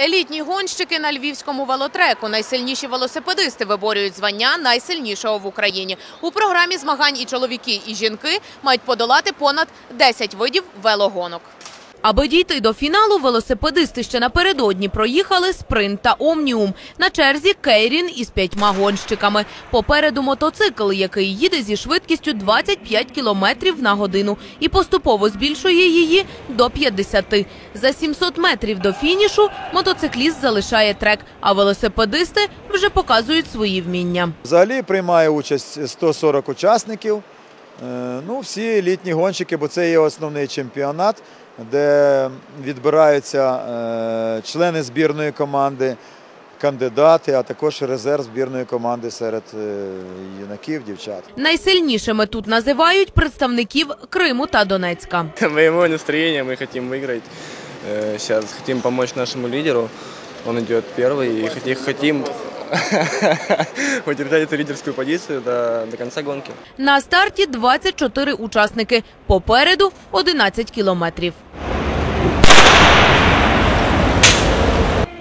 Елітні гонщики на львівському велотреку. Найсильніші велосипедисти виборюють звання найсильнішого в Україні. У програмі змагань і чоловіки, і жінки мають подолати понад 10 видів велогонок. Аби дійти до фіналу, велосипедисти ще напередодні проїхали спринт та омніум. На черзі Кейрін із п'ятьма гонщиками. Попереду мотоцикл, який їде зі швидкістю 25 кілометрів на годину і поступово збільшує її до 50. За 700 метрів до фінішу мотоцикліст залишає трек, а велосипедисти вже показують свої вміння. Взагалі приймає участь 140 учасників. Е, Ну, всі елітні гонщики, бо це є основний чемпіонат, де відбираються е, члени збірної команди, кандидати, а також резерв збірної команди серед е, юнаків, дівчат. Найсильнішими тут називають представників Криму та Донецька. боевое настроение, мы хотим выиграть. Э, Сейчас хотим помочь нашему лидеру. Он идет первый и хоти- хотим удержать эту лидерскую позицию до, до конца гонки. На старті 24 учасники, попереду 11 кілометрів.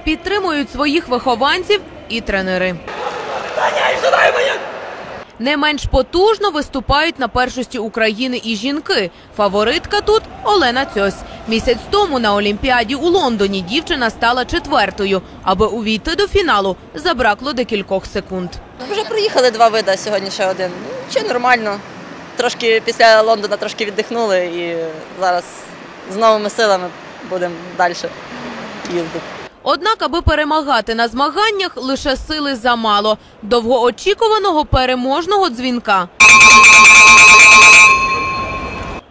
Підтримують своїх вихованців і тренери. Не менш потужно виступають на першості України і жінки. Фаворитка тут Олена Цьось. Місяць тому на Олімпіаді у Лондоні дівчина стала четвертою. Аби увійти до фіналу, забракло декількох секунд. Вже проїхали два види, сьогодні ще один. Ну, Ще нормально. Трошки після Лондона трошки віддихнули і зараз з новими силами будемо далі їздити. Однак, аби перемагати на змаганнях, лише сили замало. Довгоочікуваного переможного дзвінка.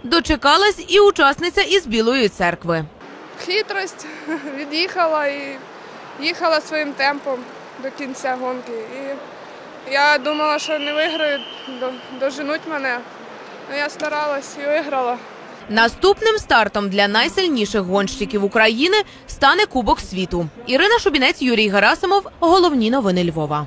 Дочекалась і учасниця із Білої церкви. хитрость, від'їхала і їхала своїм темпом до кінця гонки. І я думала, що не виграють, доженуть мене. Ну, я старалась і виграла. Наступним стартом для найсильніших гонщиків України стане Кубок світу. Ірина Шубінець, Юрій Герасимов. Головні новини Львова.